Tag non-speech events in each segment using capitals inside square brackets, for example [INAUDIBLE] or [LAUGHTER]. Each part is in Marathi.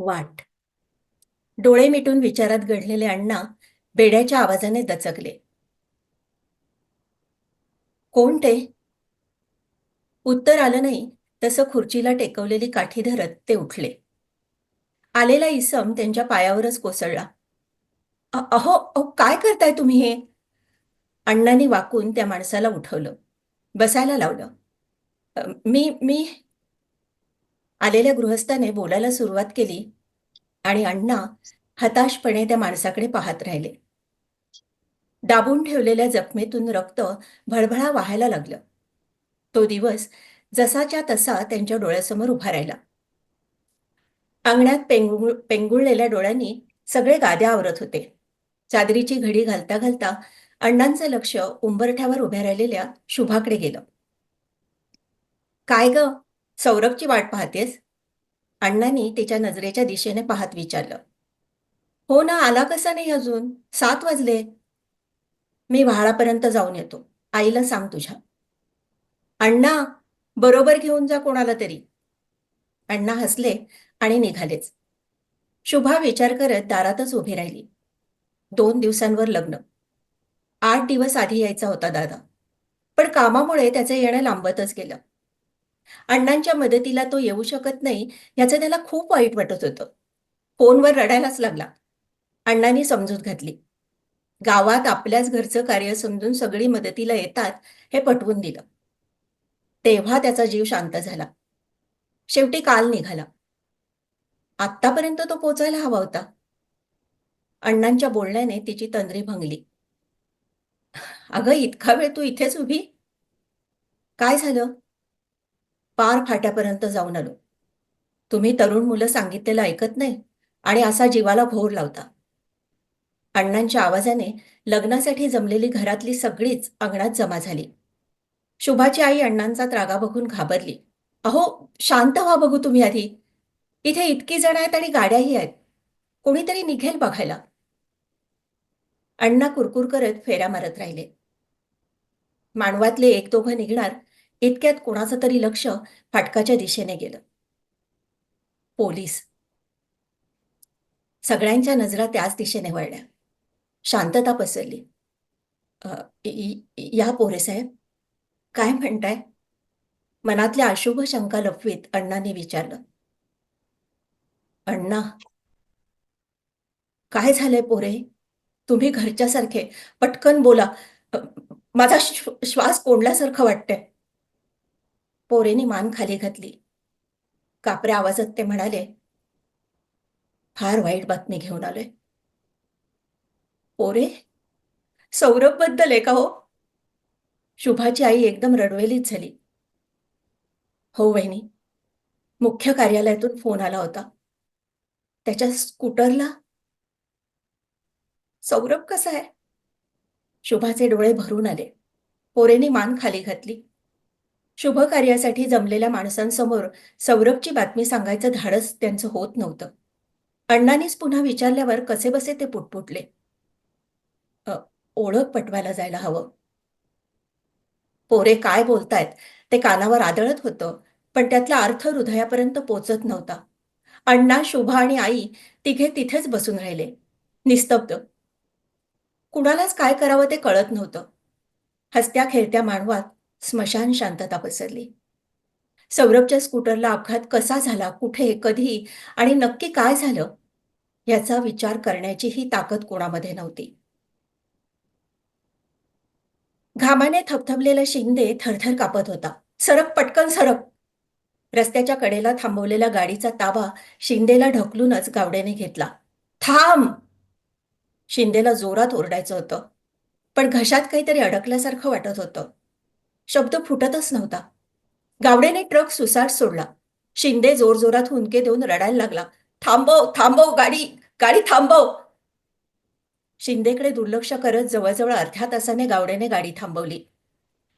वाट. डोळे मिटून विचारात घडलेले अण्णा बेड्याच्या आवाजाने दचकले. कोण ते? उत्तर आलं नाही. तसं खुर्चीला टेकवलेली काठी धरत ते उठले. आलेला इसम त्यांच्या पायावरच कोसळला. अहो अहो काय करताय तुम्ही हे? अण्णांनी वाकून त्या माणसाला उठवलं. बसायला लावलं. मी मी आलेल्या गृहस्थाने बोलायला सुरुवात केली आणि अण्णा हताशपणे त्या माणसाकडे पाहत राहिले. दाबून ठेवलेल्या जखमेतून रक्त भळभळा वाहायला लागलं. तो दिवस जसाच्या तसा त्यांच्या डोळ्यासमोर उभा राहिला. अंगणात पेंगुळ पेंगुळलेल्या डोळ्यांनी सगळे गाद्या आवरत होते. चादरीची घडी घालता घालता अण्णांचं लक्ष उंबरठ्यावर उभ्या राहिलेल्या शुभाकडे गेलं. काय ग? सौरभची वाट पाहतेस? अण्णांनी तिच्या नजरेच्या दिशेने पाहत विचारलं. हो ना आला कसा नाही अजून? सात वाजले. मी व्हाळापर्यंत जाऊन येतो. आईला सांग तुझ्या. अण्णा बरोबर घेऊन जा कोणाला तरी. अण्णा हसले आणि निघालेच. शुभा विचार करत दारातच उभी राहिली. दोन दिवसांवर लग्न. आठ दिवस आधी यायचा होता दादा. पण कामामुळे त्याचं येणं लांबतच गेलं. अण्णांच्या मदतीला तो येऊ शकत नाही याचं त्याला खूप वाईट वाटत होतं. फोनवर रडायलाच लागला. अण्णांनी समजूत घातली. गावात आपल्याच घरचं कार्य समजून सगळी मदतीला येतात हे पटवून दिलं. तेव्हा त्याचा जीव शांत झाला. शेवटी काल निघाला. आत्तापर्यंत तो पोचायला हवा होता. अण्णांच्या बोलण्याने तिची तंद्री भंगली. अगं इतका वेळ तू इथेच उभी? काय झालं? पार फाट्यापर्यंत जाऊन आलो. तुम्ही तरुण मुलं सांगितलेलं ऐकत नाही आणि असा जीवाला भोर लावता. अण्णांच्या आवाजाने लग्नासाठी जमलेली घरातली सगळीच अंगणात जमा झाली. शुभाची आई अण्णांचा त्रागा बघून घाबरली. अहो शांत व्हा बघू तुम्ही आधी. इथे इतकी जण आहेत आणि गाड्याही आहेत. कोणीतरी निघेल बघायला. अण्णा कुरकुर करत फेऱ्या मारत राहिले. मानवातले एक दोघं निघणार इतक्यात कोणाचं तरी लक्ष फाटकाच्या दिशेने गेलं. पोलीस. सगळ्यांच्या नजरा त्याच दिशेने वळल्या. शांतता पसरली. या पोरे साहेब काय म्हणताय? मनातल्या अशुभ शंका लपवीत अण्णांनी विचारलं. अण्णा काय झालंय पोरे? तुम्ही घरच्यासारखे पटकन बोला. माझा श्वास कोंडल्यासारखं वाटतंय. पोरेनी मान खाली घातली. कापऱ्या आवाजात ते म्हणाले फार वाईट बातमी घेऊन आलोय. पोरे सौरभबद्दल आहे का हो? शुभाची आई एकदम रडवेलीच झाली. हो वहिनी मुख्य कार्यालयातून फोन आला होता. त्याच्या स्कूटरला? सौरभ कसा आहे? शुभाचे डोळे भरून आले. पोरेने मान खाली घातली. शुभ कार्यासाठी जमलेल्या माणसांसमोर सौरभची बातमी सांगायचं धाडस त्यांचं होत नव्हतं. अण्णांनीच पुन्हा विचारल्यावर कसे बसे ते पुटपुटले. ओळख पटवायला जायला हवं. पोरे काय बोलतायत ते कानावर आदळत होतं पण त्यातला अर्थ हृदयापर्यंत पोचत नव्हता. अण्णा शुभा आणि आई तिघे तिथेच बसून राहिले. निस्तब्ध. कुणालाच काय करावं ते कळत नव्हतं. हसत्या खेळत्या मानवात स्मशान शांतता पसरली. सौरभच्या स्कूटरला अपघात कसा झाला कुठे कधी आणि नक्की काय झालं याचा विचार करण्याचीही ताकद कोणामध्ये नव्हती. घामाने थपथपलेला शिंदे थरथर कापत होता. सरक पटकन सरक! रस्त्याच्या कडेला थांबवलेल्या गाडीचा ताबा शिंदेला ढकलूनच गावड्याने घेतला. थांब! शिंदेला जोरात ओरडायचं होतं. पण घशात काहीतरी अडकल्यासारखं वाटत होतं. शब्द फुटतच नव्हता. गावडेने ट्रक सुसाट सोडला. शिंदे जोरजोरात हुंदके देऊन रडायला लागला. थांबव थांबव गाडी गाडी थांबव. शिंदेकडे दुर्लक्ष करत जवळजवळ अर्ध्या तासाने गावडेने गाडी थांबवली.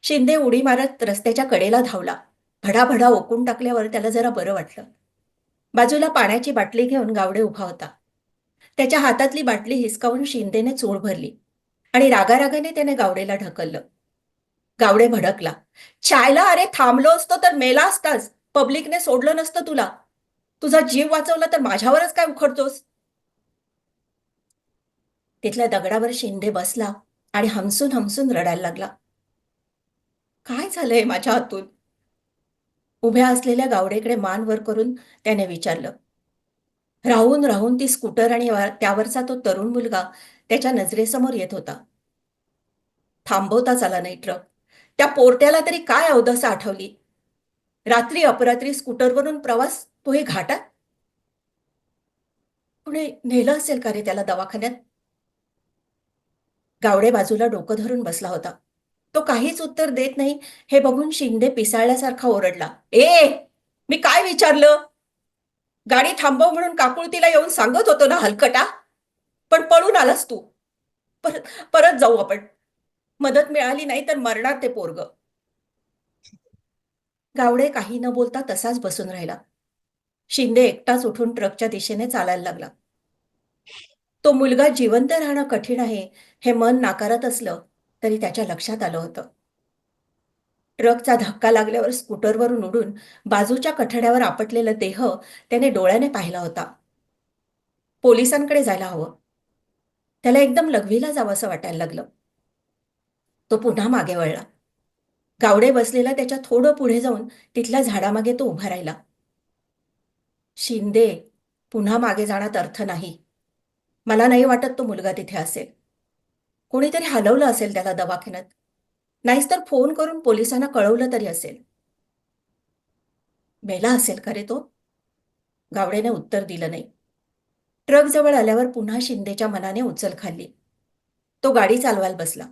शिंदे उडी मारत रस्त्याच्या कडेला धावला. भडाभडा ओकून टाकल्यावर त्याला जरा बरं वाटलं. बाजूला पाण्याची बाटली घेऊन गावडे उभा होता. त्याच्या हातातली बाटली हिसकावून शिंदेने चोळ भरली आणि रागारागाने त्याने गावडेला ढकललं. गावडे भडकला. चायला अरे थांबलो असतो तर मेला असताच पब्लिकने सोडलं नसतं तुला. तुझा जीव वाचवला तर माझ्यावरच काय उखडतोस? तिथल्या दगडावर शिंदे बसला आणि हमसून हमसून रडायला लागला. काय झालंय माझ्या हातून? उभ्या असलेल्या गावडेकडे मान वर करून त्याने विचारलं. राहून राहून ती स्कूटर आणि त्यावरचा तो तरुण मुलगा त्याच्या नजरेसमोर येत होता. थांबवताच आला नाही ट्रक. त्या पोरट्याला तरी काय अवदसा आठवली? रात्री अपरात्री स्कूटरवरून प्रवास? तो हे घाटात? कुणी नेलं असेल का रे त्याला दवाखान्यात? गावडे बाजूला डोकं धरून बसला होता. तो काहीच उत्तर देत नाही. हे बघून शिंदे पिसाळल्यासारखा ओरडला. ए मी काय विचारलं? गाडी थांबव म्हणून काकुळतीला येऊन सांगत होतो ना हलकटा? पण पळून आलास तू. परत परत जाऊ आपण. मदत मिळाली नाही तर मरणार ते पोरग. गावडे काही न बोलता तसाच बसून राहिला. शिंदे एकटाच उठून ट्रकच्या दिशेने चालायला लागला. तो मुलगा जिवंत राहणं कठीण आहे हे मन नाकारत असलं तरी त्याच्या लक्षात आलं होतं. ट्रकचा धक्का लागल्यावर स्कूटरवरून उडून बाजूच्या कठड्यावर आपटलेला देह त्याने डोळ्याने पाहिला होता. पोलिसांकडे जायला हवं. त्याला एकदम लघवीला जावंसं वाटायला लागलं. तो पुन्हा मागे वळला. गावडे बसलेला त्याच्या थोडं पुढे जाऊन तिथल्या झाडामागे तो उभा राहिला. शिंदे पुन्हा मागे जाण्यात अर्थ नाही. मला नाही वाटत तो मुलगा तिथे असेल. कोणीतरी हलवलं असेल त्याला दवाखान्यात. नाहीच तर फोन करून पोलिसांना कळवलं तरी असेल. मेला असेल का रे तो? गावडेने उत्तर दिलं नाही. ट्रक जवळ आल्यावर पुन्हा शिंदेच्या मनाने उचल खाल्ली. तो गाडी चालवायला बसला.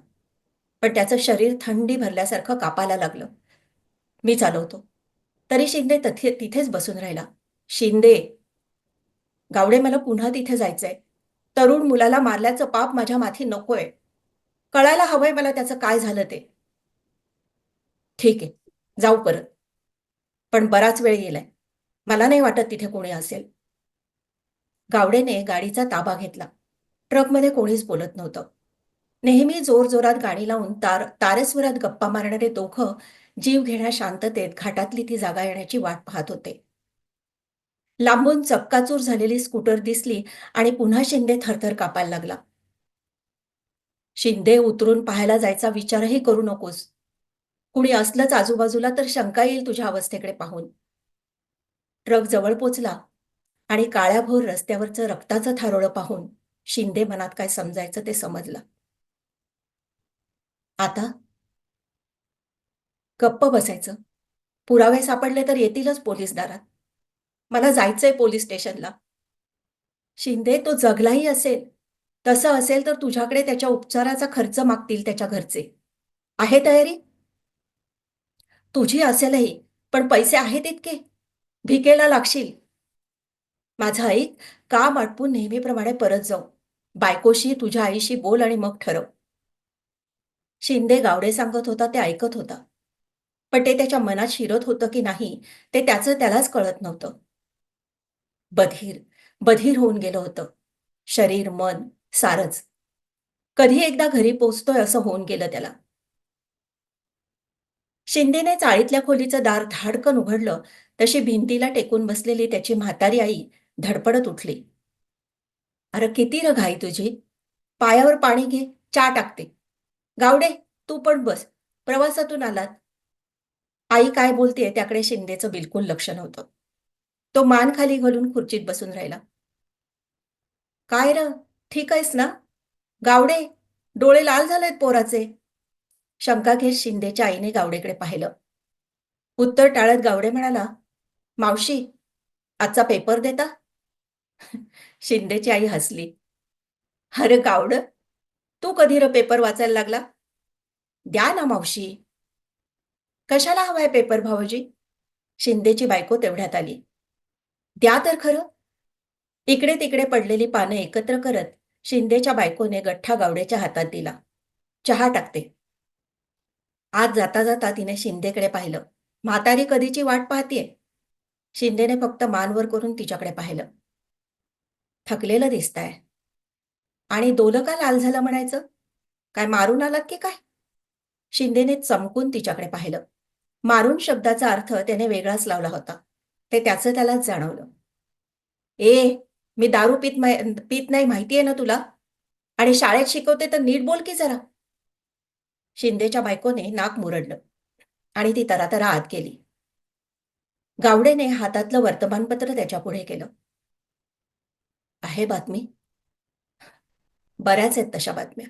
पण त्याचं शरीर थंडी भरल्यासारखं कापायला लागलं. मी चालवतो. तरी शिंदे तथे तिथेच बसून राहिला. शिंदे गावडे मला पुन्हा तिथे जायचंय. तरुण मुलाला मारल्याचं पाप माझ्या माथी नकोय. कळायला हवंय मला त्याचं काय झालं ते. ठीक आहे जाऊ परत. पण बराच वेळ गेलाय. मला नाही वाटत तिथे कोणी असेल. गावडेने गाडीचा ताबा घेतला. ट्रकमध्ये कोणीच बोलत नव्हतं. नेहमी जोरजोरात गाणी लावून तार तारस्वरात गप्पा मारणारे दोघं जीव घेण्या शांततेत घाटातली ती जागा येण्याची वाट पाहत होते. लांबून चक्काचूर झालेली स्कूटर दिसली आणि पुन्हा शिंदे थरथर कापायला लागला. शिंदे उतरून पाहायला जायचा विचारही करू नकोस. कुणी असलंच आजूबाजूला तर शंका येईल तुझ्या अवस्थेकडे पाहून. ट्रक जवळ पोचला आणि काळ्याभोर रस्त्यावरचं रक्ताचं थारोळं पाहून शिंदे मनात काय समजायचं ते समजलं. आता? गप्प बसायचं. पुरावे सापडले तर येतीलच पोलीस दारात. मला जायचंय पोलीस स्टेशनला. शिंदे तो जगलाही असेल. तसं असेल तर तुझ्याकडे त्याच्या उपचाराचा खर्च मागतील त्याच्या घरचे. आहे तयारी? तुझी असेलही पण पैसे आहेत इतके. भिकेला लागशील. माझं ऐक काम आटपून नेहमीप्रमाणे परत जाऊ. बायकोशी तुझ्या आईशी बोल आणि मग ठरव. शिंदे गावडे सांगत होता ते ऐकत होता. पण ते त्याच्या मनात शिरत होतं की नाही ते त्याचं त्यालाच कळत नव्हतं. बधीर बधीर होऊन गेलं होतं. शरीर मन सारच. कधी एकदा घरी पोचतोय असं होऊन गेलं त्याला. शिंदेने चाळीतल्या खोलीचं दार धाडकन उघडलं तशी भिंतीला टेकून बसलेली त्याची म्हातारी आई धडपडत उठली. अरे किती र घाई तुझी. पायावर पाणी घे चा टाकते. गावडे तू पण बस. प्रवासातून आलात. आई काय बोलतेय त्याकडे शिंदेचं बिलकुल लक्ष नव्हतं. तो मान खाली घालून खुर्चीत बसून राहिला. काय र? ठीक आहेस ना? गावडे डोळे लाल झालेत पोराचे. शंका घेत शिंदेच्या आईने गावडेकडे पाहिलं. उत्तर टाळत गावडे म्हणाला मावशी आजचा पेपर देता? शिंदेची आई हसली. अरे गावड तू कधी र पेपर वाचायला लागला? द्या ना मावशी. कशाला हवाय पेपर भाऊजी? शिंदेची बायको तेवढ्यात आली. द्या तर खरं. इकडे तिकडे पडलेली पानं एकत्र करत शिंदेच्या बायकोने गठ्ठा गावडेच्या हातात दिला. चहा टाकते. आज जाता जाता तिने शिंदेकडे पाहिलं. म्हातारी कधीची वाट पाहतीये? शिंदेने फक्त मानवर करून तिच्याकडे पाहिलं. थकलेलं दिसताय. आणि दोलं का लाल झालं म्हणायचं? काय मारून आलात की काय? शिंदेने चमकून तिच्याकडे पाहिलं. मारून शब्दाचा अर्थ त्याने वेगळाच लावला होता. ते त्याचं त्यालाच जाणवलं. ए मी दारू पित पित नाही माहिती आहे ना तुला? आणि शाळेत शिकवते तर नीट बोल की जरा. शिंदेच्या बायकोने नाक मुरडलं आणि ती तरातरा आत गेली. गावडेने हातातलं वर्तमानपत्र त्याच्या पुढे केलं. आहे बातमी? बऱ्याच आहेत तशा बातम्या.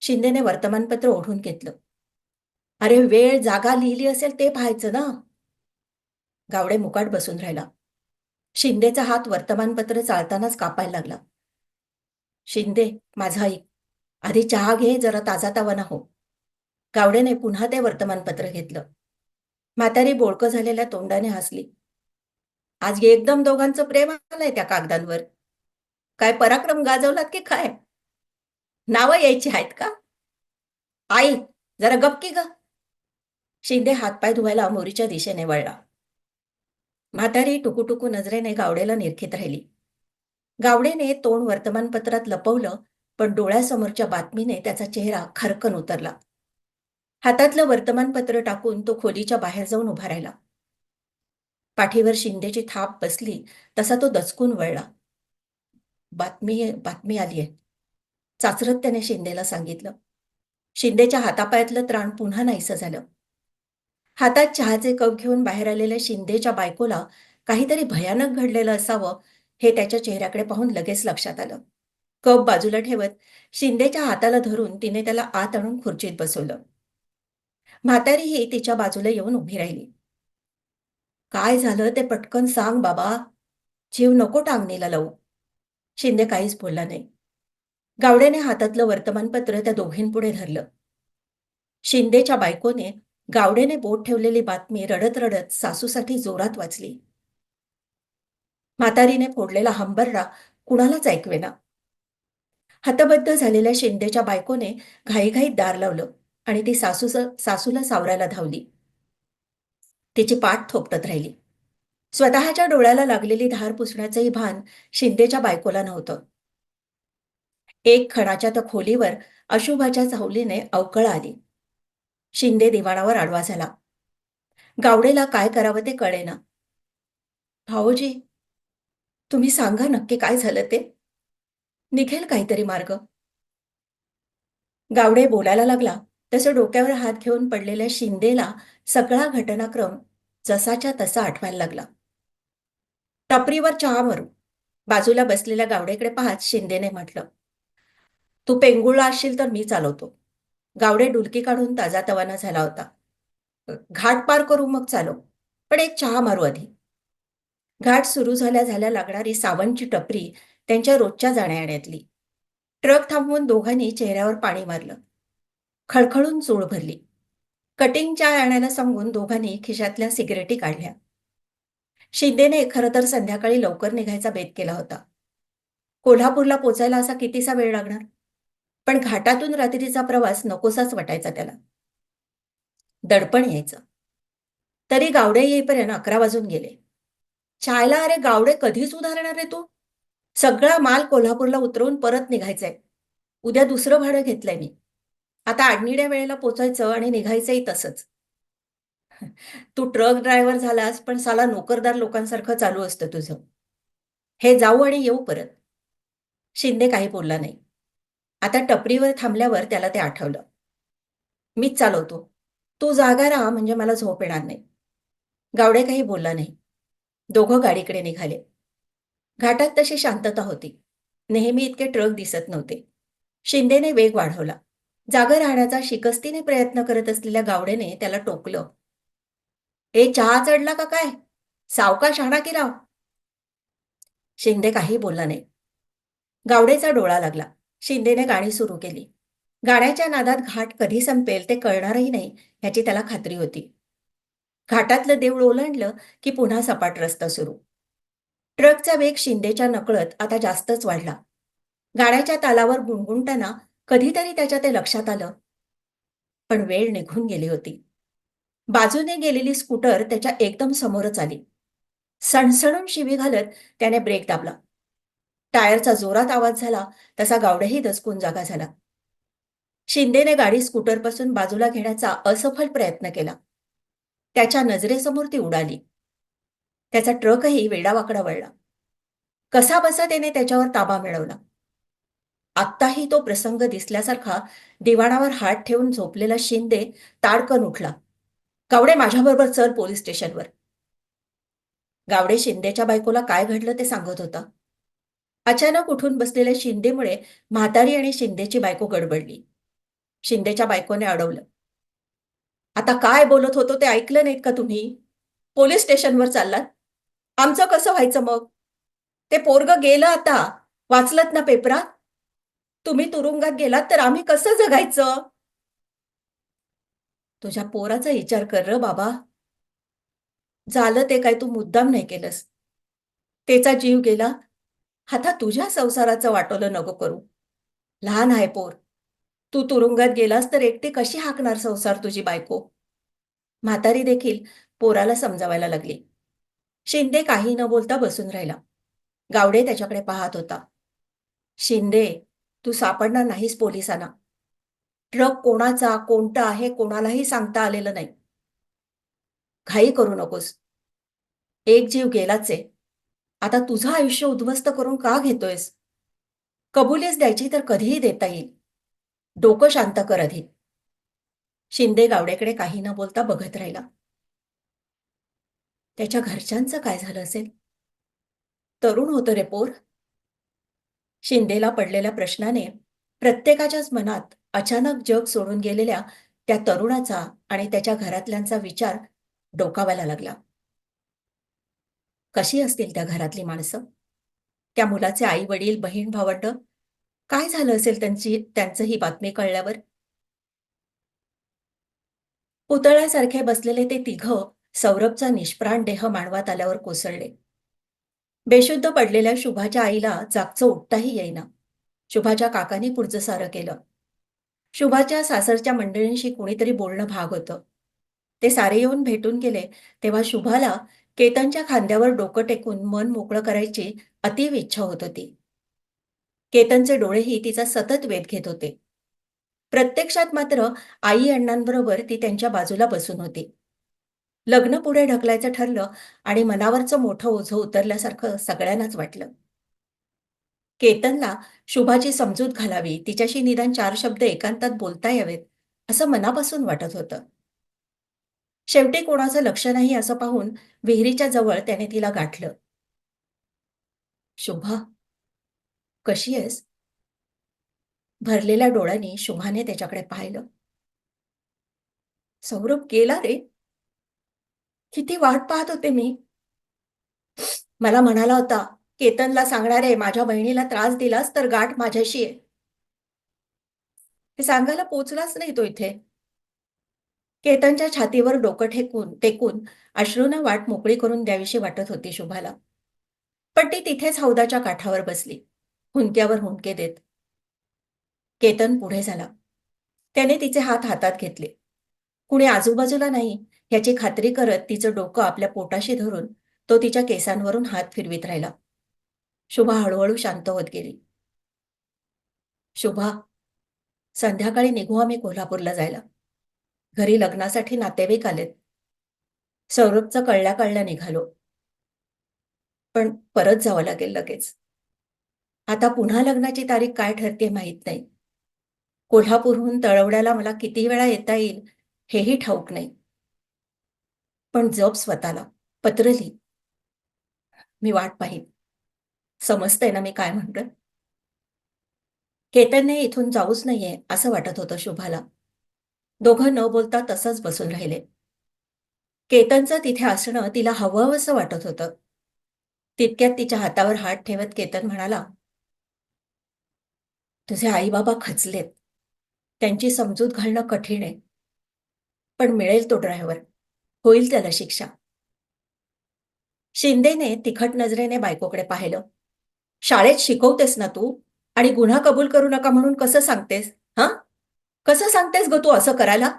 शिंदेने वर्तमानपत्र ओढून घेतलं. अरे वेळ जागा लिहिली असेल ते पाहायचं ना? गावडे मुकाट बसून राहिला. शिंदेचा हात वर्तमानपत्र चालतानाच कापायला लागला. शिंदे माझा ऐक आधी चहा घे जरा ताजा तावाना हो. गावडेने पुन्हा ते वर्तमानपत्र घेतलं. म्हातारी बोळकं झालेल्या तोंडाने हसली. आज एकदम दोघांचं प्रेम आलंय त्या कागदांवर. काय पराक्रम गाजवलात की काय? नावं यायची आहेत का? आई जरा गपकी ग. शिंदे हातपाय धुवायला मोरीच्या दिशेने वळला. म्हातारी टुकूटुकू नजरेने गावडेला निरखित राहिली. गावडेने तोंड वर्तमानपत्रात लपवलं पण डोळ्यासमोरच्या बातमीने त्याचा चेहरा खरकन उतरला. हातातलं वर्तमानपत्र टाकून तो खोलीच्या बाहेर जाऊन उभा राहिला. पाठीवर शिंदेची थाप बसली तसा तो दचकून वळला. बातमी बातमी आलीये. चाचरत त्याने शिंदेला सांगितलं. शिंदेच्या हातापायातलं त्राण पुन्हा नाहीसं झालं. हातात चहाचे कप घेऊन बाहेर आलेल्या शिंदेच्या बायकोला काहीतरी भयानक घडलेलं असावं हे त्याच्या चेहऱ्याकडे पाहून लगेच लक्षात आलं. कप बाजूला ठेवत शिंदेच्या हाताला धरून तिने त्याला आत आणून खुर्चीत बसवलं. म्हातारीही तिच्या बाजूला येऊन उभी राहिली. काय झालं ते पटकन सांग बाबा. जीव नको टांगणीला लावू. शिंदे काहीच बोलला नाही. गावडेने हातातलं वर्तमानपत्र त्या दोघींपुढे धरलं. शिंदेच्या बायकोने गावडेने बोट ठेवलेली बातमी रडत रडत सासूसाठी जोरात वाचली. म्हातारीने फोडलेला हंबरडा कुणालाच ऐकवेना. हतबद्ध झालेल्या शिंदेच्या बायकोने घाईघाईत दार लावलं आणि ती सासू सासूला सावरायला धावली. तिची पाठ थोपटत राहिली. स्वतःच्या डोळ्याला लागलेली धार पुसण्याचंही भान शिंदेच्या बायकोला नव्हतं. एक खणाच्या तर खोलीवर अशुभाच्या चावलीने अवकळ आली. शिंदे दिवाणावर आडवा झाला. गावडेला काय करावं ते कळेना. भाऊजी तुम्ही सांगा नक्की काय झालं ते. निघेल काहीतरी मार्ग. गावडे बोलायला लागला. तसं डोक्यावर हात घेऊन पडलेल्या शिंदेला सगळा घटनाक्रम जसाच्या तसा आठवायला लागला. टपरीवर चहा मारू बाजूला बसलेल्या गावडेकडे पाहत शिंदेने म्हटलं तू पेंगुळा असशील तर मी चालवतो. गावडे डुलकी काढून ताजा तवाना झाला होता. घाट पार करू मग चालो पण एक चहा मारू आधी. घाट सुरू झाल्या झाल्या लागणारी सावंतची टपरी त्यांच्या रोजच्या जाण्यायेण्यातली. ट्रक थांबवून दोघांनी चेहऱ्यावर पाणी मारलं. खळखळून चूळ भरली. कटिंग चहा आणायला सांगून दोघांनी खिशातल्या सिगरेटी काढल्या. शिंदेने खरं तर संध्याकाळी लवकर निघायचा बेत केला होता. कोल्हापूरला पोचायला असा कितीसा वेळ लागणार? पण घाटातून रात्रीचा प्रवास नकोसाच वाटायचा त्याला. दडपण यायचं. तरी गावडे येईपर्यंत अकरा वाजून गेले. चायला अरे गावडे कधीच उधारणार रे तू? सगळा माल कोल्हापूरला उतरवून परत निघायचंय. उद्या दुसरं भाडं घेतलंय मी. आता आडनिड्या वेळेला पोचायचं आणि निघायचंही तसंच. [LAUGHS] तू ट्रक ड्रायव्हर झालास पण साला नोकरदार लोकांसारखं चालू असतं तुझं. हे जाऊ आणि येऊ परत. शिंदे काही बोलला नाही. आता टपरीवर थांबल्यावर त्याला ते आठवलं. मीच चालवतो. तू जागा राहा म्हणजे मला झोप येणार नाही. गावडे काही बोलला नाही. दोघं गाडीकडे निघाले. घाटात तशी शांतता होती. नेहमी इतके ट्रक दिसत नव्हते. शिंदेने वेग वाढवला. जागा राहण्याचा शिकस्तीने प्रयत्न करत असलेल्या गावडेने त्याला टोकलं. ए चहा चढला का काय? सावका शहाणा की राव. शिंदे काही बोलला नाही. गावडेचा डोळा लागला. शिंदेने गाणी सुरू केली. गाण्याच्या नादात घाट कधी संपेल ते कळणारही नाही ह्याची त्याला खात्री होती. घाटातलं देऊळ ओलांडलं की पुन्हा सपाट रस्ता सुरू. ट्रकचा वेग शिंदेच्या नकळत आता जास्तच वाढला. गाण्याच्या तालावर गुणगुणताना कधीतरी त्याच्या ते लक्षात आलं. पण वेळ निघून गेली होती. बाजूने गेलेली स्कूटर त्याच्या एकदम समोरच आली. सणसणून शिवी घालत त्याने ब्रेक दाबला. टायरचा जोरात आवाज झाला तसा गावडेही दचकून जागा झाला. शिंदेने गाडी स्कूटरपासून बाजूला घेण्याचा असफल प्रयत्न केला. त्याच्या नजरेसमोर ती उडाली. त्याचा ट्रकही वेडावाकडा वळला. कसाबसा त्याने त्याच्यावर ताबा मिळवला. आत्ताही तो प्रसंग दिसल्यासारखा दिवाणावर हात ठेवून झोपलेला शिंदे ताडकन उठला. गावडे माझ्याबरोबर चल पोलीस स्टेशनवर. गावडे शिंदेच्या बायकोला काय घडलं ते सांगत होता. अचानक उठून बसलेल्या शिंदेमुळे म्हातारी आणि शिंदेची बायको गडबडली. शिंदेच्या बायकोने अडवलं. आता काय बोलत होतो ते ऐकलं नाहीत का तुम्ही? पोलीस स्टेशनवर चाललात? आमचं कसं व्हायचं मग? ते पोरग गेलं आता. वाचलत ना पेपरात? तुम्ही तुरुंगात गेलात तर आम्ही कसं जगायचं? तुझ्या पोराचा विचार कर र बाबा. झालं ते काय तू मुद्दाम नाही केलंस. त्याचा जीव गेला. आता तुझ्या संसाराचं वाटवलं नको करू. लहान आहे पोर. तू तुरुंगात गेलास तर एकटी कशी हाकणार संसार तुझी बायको? म्हातारी देखील पोराला समजावायला लागली. शिंदे काही न बोलता बसून राहिला. गावडे त्याच्याकडे पाहत होता. शिंदे तू सापडणार नाहीस पोलिसांना. ट्रक कोणाचा कोणता आहे कोणालाही सांगता आलेलं नाही. घाई करू नकोस. एक जीव गेलाच आहे. आता तुझं आयुष्य उद्ध्वस्त करून का घेतोयस? कबुलीच द्यायची तर कधीही देता येईल. डोकं शांत कर अधिक शिंदे गावड्याकडे काही न बोलता बघत राहिला. त्याच्या घरच्यांचं काय झालं असेल? तरुण होतं रे पोर. शिंदेला पडलेल्या प्रश्नाने प्रत्येकाच्याच मनात अचानक जग सोडून गेलेल्या त्या तरुणाचा आणि त्याच्या घरातल्यांचा विचार डोकावायला लागला. कशी असतील त्या घरातली माणसं? त्या मुलाचे आई वडील बहीण भावंड? काय झालं असेल त्यांची त्यांचं ही बातमी कळल्यावर? पुतळ्यासारखे बसलेले ते तिघं सौरभचा निष्प्राण देह मानवात आल्यावर कोसळले. बेशुद्ध पडलेल्या शुभाच्या आईला जागचं उठताही येईना. शुभाच्या काकाने पुढचं सारं केलं. शुभाच्या सासरच्या मंडळींशी कुणीतरी बोलणं भाग होतं. ते सारे येऊन भेटून गेले तेव्हा शुभाला केतनच्या खांद्यावर डोकं टेकून मन मोकळं करायची अतीव इच्छा होत होती. केतनचे डोळेही तिचा सतत वेध घेत होते. प्रत्यक्षात मात्र आई अण्णांबरोबर ती त्यांच्या बाजूला बसून होती. लग्न पुढे ढकलायचं ठरलं आणि मनावरचं मोठं ओझं उतरल्यासारखं सगळ्यांनाच वाटलं. केतनला शुभाची समजूत घालावी तिच्याशी निदान चार शब्द एकांतात बोलता यावेत असं मनापासून वाटत होतं. शेवटी कोणाचं लक्ष नाही असं पाहून विहिरीच्या जवळ त्याने तिला गाठलं. शुभा कशी आहेस? भरलेल्या डोळ्यांनी शुभाने त्याच्याकडे पाहिलं. सौरभ गेला रे. किती वाट पाहत होते मी. मला म्हणाला होता केतनला सांगणार आहे माझ्या बहिणीला त्रास दिलास तर गाठ माझ्याशी आहे हे सांगायला पोचलाच नाही तो इथे. केतनच्या छातीवर डोकं ठेकून टेकून अश्रूनं वाट मोकळी करून द्यावीशी वाटत होती शुभाला. पण ती तिथेच हौदाच्या काठावर बसली. हुंक्यावर हुंके देत. केतन पुढे झाला. त्याने तिचे हात हातात घेतले. कुणी आजूबाजूला नाही याची खात्री करत तिचं डोकं आपल्या पोटाशी धरून तो तिच्या केसांवरून हात फिरवीत राहिला. शुभा हळूहळू शांत होत गेली. शुभा संध्याकाळी निघू आम्ही कोल्हापूरला जायला. घरी लग्नासाठी नातेवाईक आलेत. सौरभचं कळल्या कळल्या निघालो. पण परत जावं लागेल लगेच. आता पुन्हा लग्नाची तारीख काय ठरते माहीत नाही. कोल्हापूरहून तळवड्याला मला किती वेळा येता येईल हेही ठाऊक नाही. पण जप स्वतःला पत्र लिही. मी वाट पाहिन. समजतंय ना मी काय म्हणतोय? केतनने इथून जाऊच नाहीये असं वाटत होतं शुभाला. दोघं न बोलता तसंच बसून राहिले. केतनचं तिथे असणं तिला हवं असं वाटत होतं. तितक्यात तिच्या हातावर हात ठेवत केतन म्हणाला तुझे आई बाबा खचलेत. त्यांची समजूत घालणं कठीण आहे. पण मिळेल तो ड्रायव्हर. होईल त्याला शिक्षा. शिंदेने तिखट नजरेने बायकोकडे पाहिलं. शाळेत शिकवतेस ना तू? आणि गुन्हा कबूल करू नका म्हणून कसं सांगतेस हा? कसं सांगतेस ग तू असं करायला?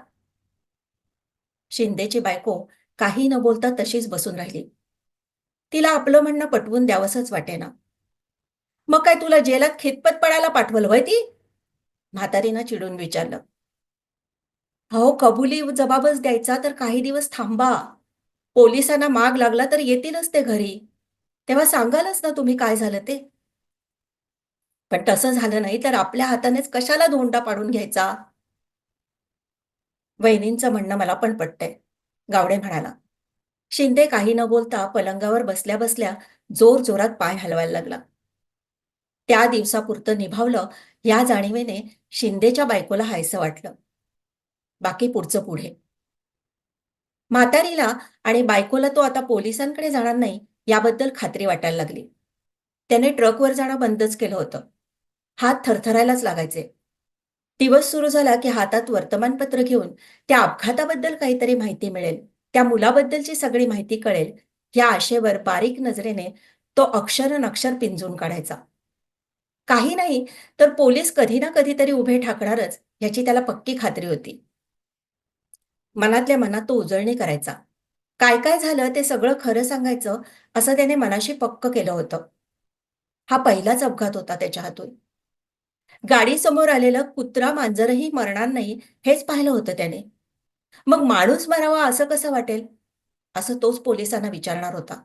शिंदेची बायको काही न बोलता तशीच बसून राहिली. तिला आपलं म्हणणं पटवून द्यावंसच वाटेना. मग काय तुला जेलात खितपत पडायला पाठवलं होय ती? म्हातारीनं चिडून विचारलं. हो कबुली जबाबच द्यायचा तर काही दिवस थांबा. पोलिसांना माग लागला तर येतीलच ते घरी. तेव्हा सांगालच ना तुम्ही काय झालं ते. पण तसं झालं नाही तर आपल्या हातानेच कशाला धोंडा पाडून घ्यायचा? वहिनींचं म्हणणं मला पण पटतंय. गावडे म्हणाला शिंदे काही न बोलता पलंगावर बसल्या बसल्या जोर जोरात पाय हलवायला लागला. त्या दिवसापुरतं निभावलं या जाणीवेने शिंदेच्या बायकोला हायसं वाटलं. बाकी पुढचं पुढे. म्हातारीला आणि बायकोला तो आता पोलिसांकडे जाणार नाही याबद्दल खात्री वाटायला लागली. त्याने ट्रकवर जाणं बंदच केलं होतं. हात थरथरायलाच लागायचे. दिवस सुरू झाला की हातात वर्तमानपत्र घेऊन त्या अपघाताबद्दल काहीतरी माहिती मिळेल त्या मुलाबद्दलची सगळी माहिती कळेल या आशेवर बारीक नजरेने तो अक्षर अक्षर पिंजून काढायचा. काही नाही तर पोलीस कधी ना कधीतरी उभे ठाकणारच याची त्याला पक्की खात्री होती. मनातल्या मनात तो उजळणी करायचा. काय काय झालं ते सगळं खरं सांगायचं असं त्याने मनाशी पक्क केलं होतं. हा पहिलाच अपघात होता त्याच्या हातून. गाडीसमोर आलेलं कुत्रा मांजरही मरणार नाही हेच पाहिलं होतं त्याने. मग माणूस मरावा असं कसं वाटेल? असं तोच पोलिसांना विचारणार होता.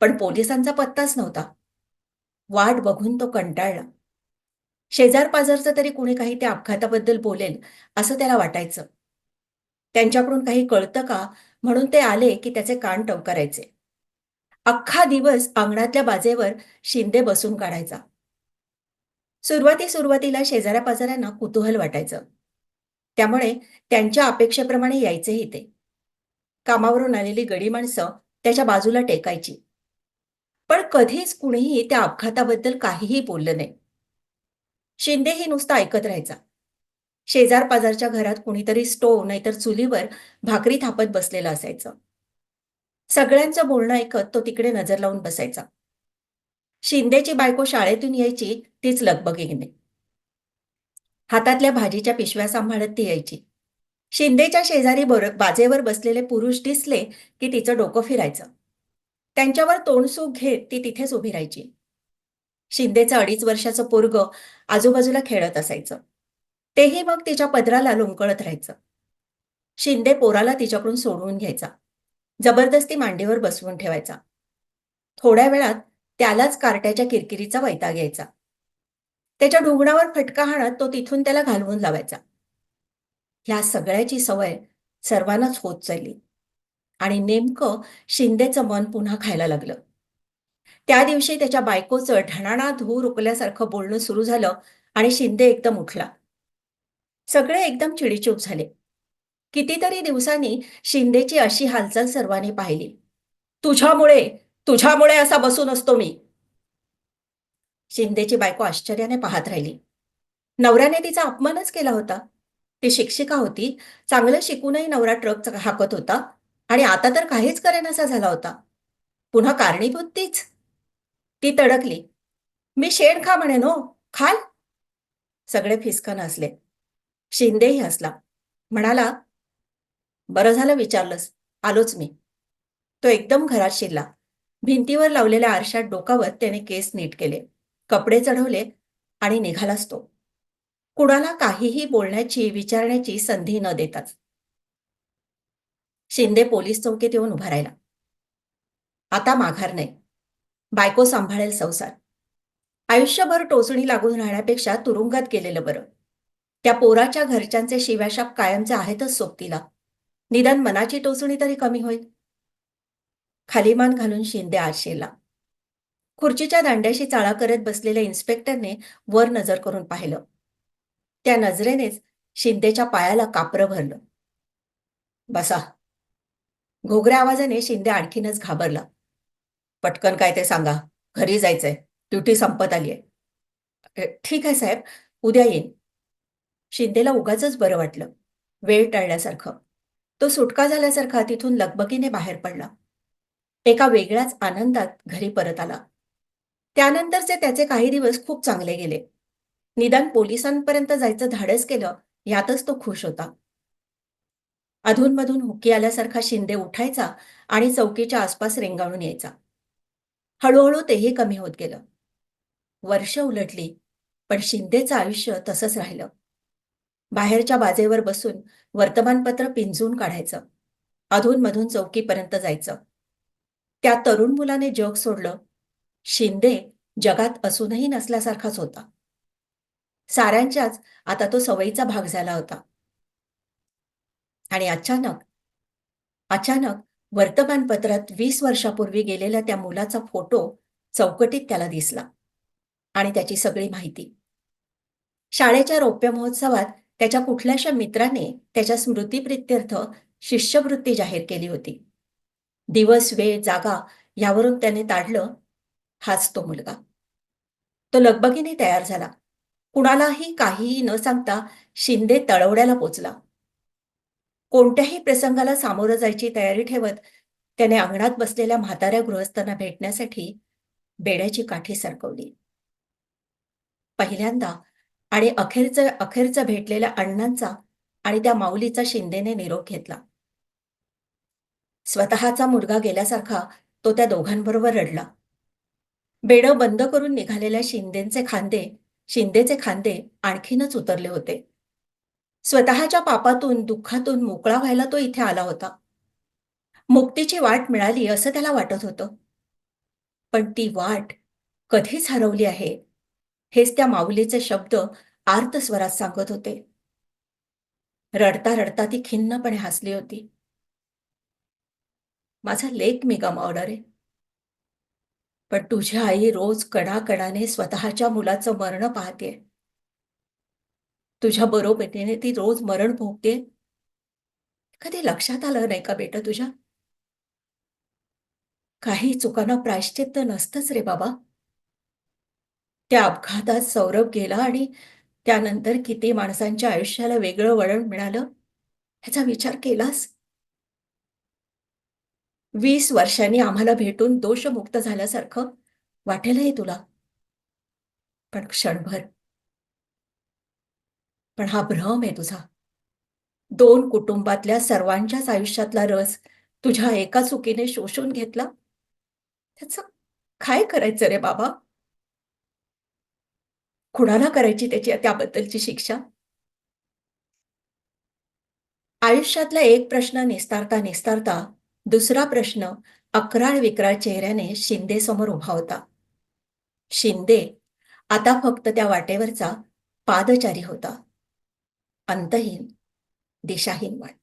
पण पोलिसांचा पत्ताच नव्हता. वाट बघून तो कंटाळला. शेजार पाजारचं तरी कुणी काही त्या अपघाताबद्दल बोलेल असं त्याला वाटायचं. त्यांच्याकडून काही कळतं का? म्हणून ते आले की त्याचे कान टवकारायचे. अख्खा दिवस अंगणातल्या बाजेवर शिंदे बसून काढायचा. सुरुवाती सुरुवातीला शेजाऱ्या पाजाऱ्यांना कुतूहल वाटायचं. त्यामुळे त्यांच्या अपेक्षेप्रमाणे यायचेही ते कामावरून आलेली गडी माणसं त्याच्या बाजूला टेकायची. पण कधीच कुणीही त्या अपघाताबद्दल काहीही बोललं नाही. शिंदेही नुसता ऐकत राहायचा. शेजार पाजारच्या घरात कुणीतरी स्टोव नाहीतर चुलीवर भाकरी थापत बसलेलं असायचं. सगळ्यांचं बोलणं ऐकत तो तिकडे नजर लावून बसायचा. शिंदेची बायको शाळेतून यायची तीच लगबगीने हातातल्या भाजीच्या पिशव्या सांभाळत ती यायची. शिंदेच्या शेजारी बाजेवर बसलेले पुरुष दिसले की तिचं डोकं फिरायचं. त्यांच्यावर तोंडसूक घेत ती तिथेच उभी राहायची. शिंदेचं अडीच वर्षाचं पोरग आजूबाजूला खेळत असायचं. तेही मग तिच्या पदराला लोंकळत राहायचं. शिंदे पोराला तिच्याकडून सोडवून घ्यायचा. जबरदस्ती मांडीवर बसवून ठेवायचा. थोड्या वेळात त्यालाच कार्ट्याच्या किरकिरीचा वैताग यायचा. त्याच्या ढोंगणावर फटका हाणत तो तिथून त्याला घालवून लावायचा. ह्या सगळ्याची सवय सर्वांनाच होत चालली. आणि नेमकं शिंदेचं मन पुन्हा खायला लागलं. त्या दिवशी त्याच्या बायकोचं ढणाणा धू रुकल्यासारखं बोलणं सुरू झालं आणि शिंदे एकदम उठला. सगळे एकदम चिडीचूप झाले. कितीतरी दिवसांनी शिंदेची अशी हालचाल सर्वांनी पाहिली. तुझ्यामुळे तुझ्यामुळे असा बसून असतो मी. शिंदेची बायको आश्चर्याने पाहत राहिली. नवऱ्याने तिचा अपमानच केला होता. ती शिक्षिका होती. चांगलं शिकूनही नवरा ट्रक हाकत होता. आणि आता तर काहीच करेनासा झाला होता. पुन्हा कारणीभूत तीच. ती तडकली. मी शेण खा म्हणे नो. खाल. सगळे फिसकन हसले. शिंदेही हसला. म्हणाला बरं झालं विचारलंस. आलोच मी. तो एकदम घरात शिरला. भिंतीवर लावलेल्या आरशात डोकावर त्याने केस नीट केले. कपडे चढवले आणि निघालाच तो कुणाला काहीही बोलण्याची विचारण्याची संधी न देताच. शिंदे पोलीस चौकीत येऊन उभा राहिला. आता माघार नाही. बायको सांभाळेल संसार. आयुष्यभर टोचणी लागून राहण्यापेक्षा तुरुंगात गेलेलं बरं. त्या पोराच्या घरच्यांचे शिव्याशाप कायमचे आहेतच सोबतीला. निदान मनाची टोचणी तरी कमी होईल. खालीमान घालून शिंदे आरशेला खुर्चीच्या दांड्याशी चाळा करत बसलेल्या इन्स्पेक्टरने वर नजर करून पाहिलं. त्या नजरेनेच शिंदेच्या पायाला कापरं भरलं. बसा. घोगऱ्या आवाजाने शिंदे आणखीनच घाबरला. पटकन काय ते सांगा. घरी जायचंय. ड्युटी संपत आलीय. ठीक आहे साहेब. उद्या येईन. शिंदेला उगाच बरं वाटलं. वेळ टळल्यासारखं. तो सुटका झाल्यासारखा तिथून लगबगीने बाहेर पडला. एका वेगळ्याच आनंदात घरी परत आला. त्यानंतरचे त्याचे काही दिवस खूप चांगले गेले. निदान पोलिसांपर्यंत जायचं धाडस केलं यातच तो खुश होता. अधूनमधून हुकी आल्यासारखा शिंदे उठायचा आणि चौकीच्या आसपास रेंगाळून यायचा. हळूहळू तेही कमी होत गेलं. वर्ष उलटली पण शिंदेचं आयुष्य तसंच राहिलं. बाहेरच्या बाजेवर बसून वर्तमानपत्र पिंजून काढायचं. अधूनमधून चौकीपर्यंत जायचं. त्या तरुण मुलाने जग सोडलं. शिंदे जगात असूनही नसल्यासारखाच होता. साऱ्यांच्याच आता तो सवयीचा भाग झाला होता. आणि अचानक अचानक वर्तमानपत्रात वीस वर्षापूर्वी गेलेल्या त्या मुलाचा फोटो चौकटीत त्याला दिसला. आणि त्याची सगळी माहिती. शाळेच्या रौप्य महोत्सवात त्याच्या कुठल्याशा मित्राने त्याच्या स्मृतीप्रित्यर्थ शिष्यवृत्ती जाहीर केली होती. दिवस वेळ जागा यावरून त्याने ताडलं हाच तो मुलगा. तो लगबगीने तयार झाला. कुणालाही काहीही न सांगता शिंदे तळवड्याला पोचला. कोणत्याही प्रसंगाला सामोरं जायची तयारी ठेवत त्याने अंगणात बसलेल्या म्हाताऱ्या गृहस्थांना भेटण्यासाठी बेड्याची काठी सरकवली. पहिल्यांदा आणि अखेरचं अखेरचं भेटलेल्या अण्णांचा आणि त्या माऊलीचा शिंदेने निरोप घेतला. स्वतःचा मुलगा गेल्यासारखा तो त्या दोघांबरोबर रडला. बेडं बंद करून निघालेल्या शिंदेचे खांदे शिंदेचे खांदे आणखीनच उतरले होते. स्वतःच्या पापातून दुःखातून मोकळा व्हायला तो इथे आला होता. मुक्तीची वाट मिळाली असं त्याला वाटत होतं. पण ती वाट कधीच हरवली आहे हेच त्या माऊलीचे शब्द आर्त स्वरात सांगत होते. रडता रडता ती खिन्नपणे हसली होती. माझा लेख मी गमावणार आहे. पण तुझी आई रोज कणाकणाने स्वतःच्या मुलाचं मरण पाहते. तुझ्या बरोबरीने ती रोज मरण भोगते. कधी लक्षात आलं नाही का बेटा तुझ्या? काही चुकांना प्रायश्चित्त नसतंच रे बाबा. त्या अपघातात सौरभ गेला आणि त्यानंतर किती माणसांच्या आयुष्याला वेगळं वळण मिळालं? ह्याचा विचार केलास? वीस वर्षांनी आम्हाला भेटून दोषमुक्त झाल्यासारखं वाटेलही तुला. पण क्षणभर. पण हा भ्रम आहे तुझा. दोन कुटुंबातल्या सर्वांच्याच आयुष्यातला रस तुझ्या एका चुकीने शोषून घेतला? त्याच काय करायचं रे बाबा? कुणाला करायची त्याची त्याबद्दलची शिक्षा? आयुष्यातला एक प्रश्न निस्तारता निस्तारता दुसरा प्रश्न अकराळ विक्राळ चेहऱ्याने शिंदे समोर उभा होता. शिंदे आता फक्त त्या वाटेवरचा पादचारी होता. अंतहीन दिशाहीन वाट.